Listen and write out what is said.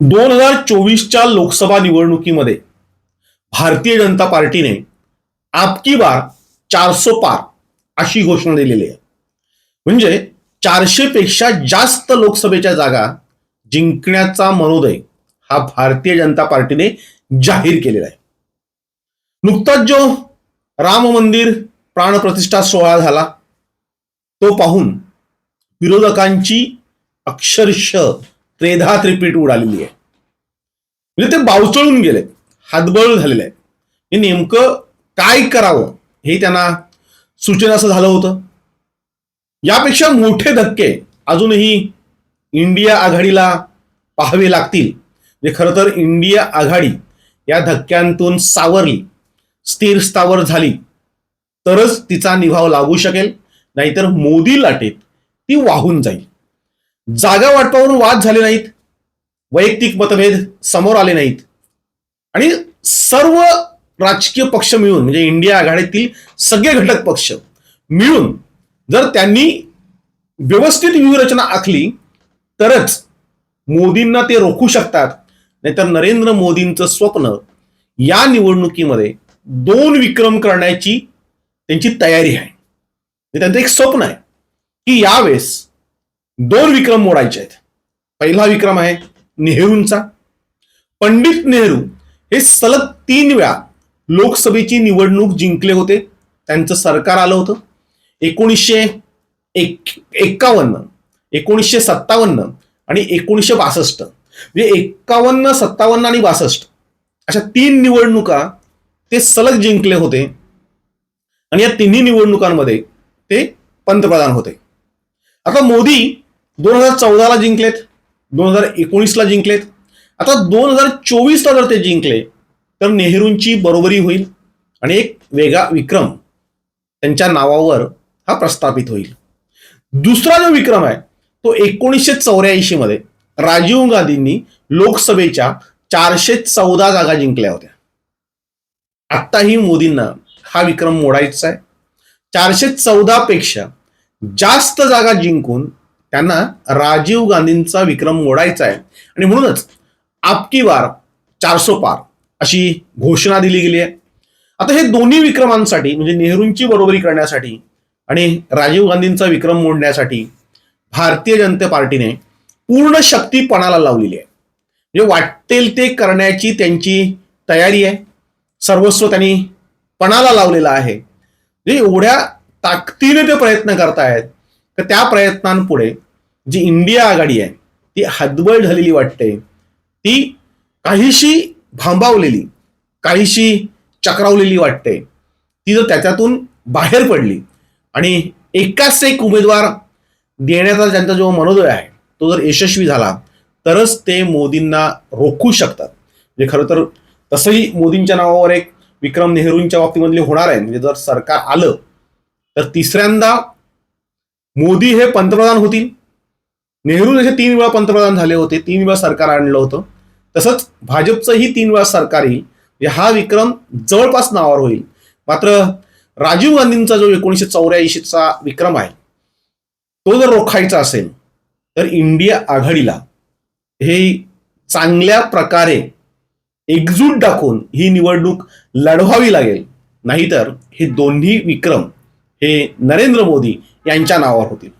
दोन हजार चोवीसच्या लोकसभा निवडणुकीमध्ये भारतीय जनता पार्टीने आपकी बार चारसो पार अशी घोषणा दिलेली आहे. म्हणजे चारशे पेक्षा जास्त लोकसभेच्या जागा जिंकण्याचा मनोदय हा भारतीय जनता पार्टीने जाहीर केलेला आहे. नुकताच जो राम मंदिर प्राणप्रतिष्ठा सोहळा झाला तो पाहून विरोधकांची अक्षरशः त्रेधा त्रिपीट उडालेली आहे. म्हणजे ते बावचळून गेले हातबळ झालेले आहे. हे नेमकं काय करावं हे त्यांना सूचना असं झालं होतं. यापेक्षा मोठे धक्के अजूनही इंडिया आघाडीला पाहावे लागतील. म्हणजे खरं तर इंडिया आघाडी या धक्क्यांतून सावरली स्थिर स्थावर झाली. तरच तिचा निभाव लागू शकेल. नाहीतर मोदी लाटेत ती वाहून जाईल. जागा वाटपावरून वाद झाले नाहीत वैयक्तिक मतभेद समोर आले नाहीत. आणि सर्व राजकीय पक्ष मिळून म्हणजे इंडिया आघाडीतील सगळे घटक पक्ष मिळून जर त्यांनी व्यवस्थित व्यूहरचना आखली तरच मोदींना ते रोखू शकतात. नाहीतर नरेंद्र मोदींचं स्वप्न या निवडणुकीमध्ये दोन विक्रम करण्याची त्यांची तयारी आहे. म्हणजे त्यांचं एक स्वप्न आहे की यावेळेस दोन विक्रम मोडायचे आहेत. पहिला विक्रम आहे नेहरूंचा. पंडित नेहरू हे सलग तीन वेळा लोकसभेची निवडणूक जिंकले होते. त्यांचं सरकार आलं होतं. एकोणीसशे एक एक्कावन्न एकोणीसशे सत्तावन्न आणि एकोणीसशे बासष्ट. म्हणजे एक्कावन्न सत्तावन्न आणि बासष्ट. अशा तीन निवडणुका ते सलग जिंकले होते. आणि या तिन्ही निवडणुकांमध्ये ते पंतप्रधान होते. आता मोदी दोन हजार चौदाला जिंकलेत दोन हजार एकोणीसला जिंकलेत. आता दोन हजार चोवीसला जर ते जिंकले तर नेहरूंची बरोबरी होईल आणि एक वेगळा विक्रम त्यांच्या नावावर हा प्रस्थापित होईल. दुसरा जो विक्रम आहे तो एकोणीसशे चौऱ्याऐंशी मध्ये राजीव गांधींनी लोकसभेच्या चारशे चौदा जागा जिंकल्या होत्या. आत्ताही मोदींना हा विक्रम मोडायचा आहे. चारशे चौदा पेक्षा जास्त जागा जिंकून त्यांना राजीव गांधींचा विक्रम मोडायचा आहे. आणि म्हणूनच आपकी वार चारसो पार अशी घोषणा दिली गेली आहे. आता हे दोन्ही विक्रमांसाठी म्हणजे नेहरूंची बरोबरी करण्यासाठी आणि राजीव गांधींचा विक्रम मोडण्यासाठी भारतीय जनता पार्टीने पूर्ण शक्ती पणाला लावलेली आहे. म्हणजे वाटेल ते करण्याची त्यांची तयारी आहे. सर्वस्व त्यांनी पणाला लावलेला आहे. म्हणजे एवढ्या ताकदीने ते प्रयत्न करतायत तर त्या प्रयत्नांपुढे जी इंडिया आघाडी आहे ती हदबळ झालेली वाटते. ती काहीशी भांबावलेली काहीशी चक्रावलेली वाटते. ती जर त्याच्यातून बाहेर पडली आणि एकाच एक उमेदवार देण्याचा त्यांचा जो मनोदय आहे तो जर यशस्वी झाला तरच ते मोदींना रोखू शकतात. म्हणजे खरं तर तसंही मोदींच्या नावावर एक विक्रम नेहरूंच्या बाबतीमधले होणार आहे. म्हणजे जर सरकार आलं तर तिसऱ्यांदा मोदी हे पंतप्रधान होतील. नेहरू जसे तीन वेळा पंतप्रधान झाले होते तीन वेळा सरकार आणलं होतं. तसंच भाजपचंही तीन वेळा सरकार येईल. म्हणजे हा विक्रम जवळपास नावावर होईल. मात्र राजीव गांधींचा जो एकोणीसशे चौऱ्याऐंशीचा विक्रम आहे तो जर रोखायचा असेल तर इंडिया आघाडीला हे चांगल्या प्रकारे एकजूट दाखवून ही निवडणूक लढवावी लागेल. नाहीतर हे दोन्ही विक्रम हे नरेंद्र मोदी यांच्या नावावर होतील.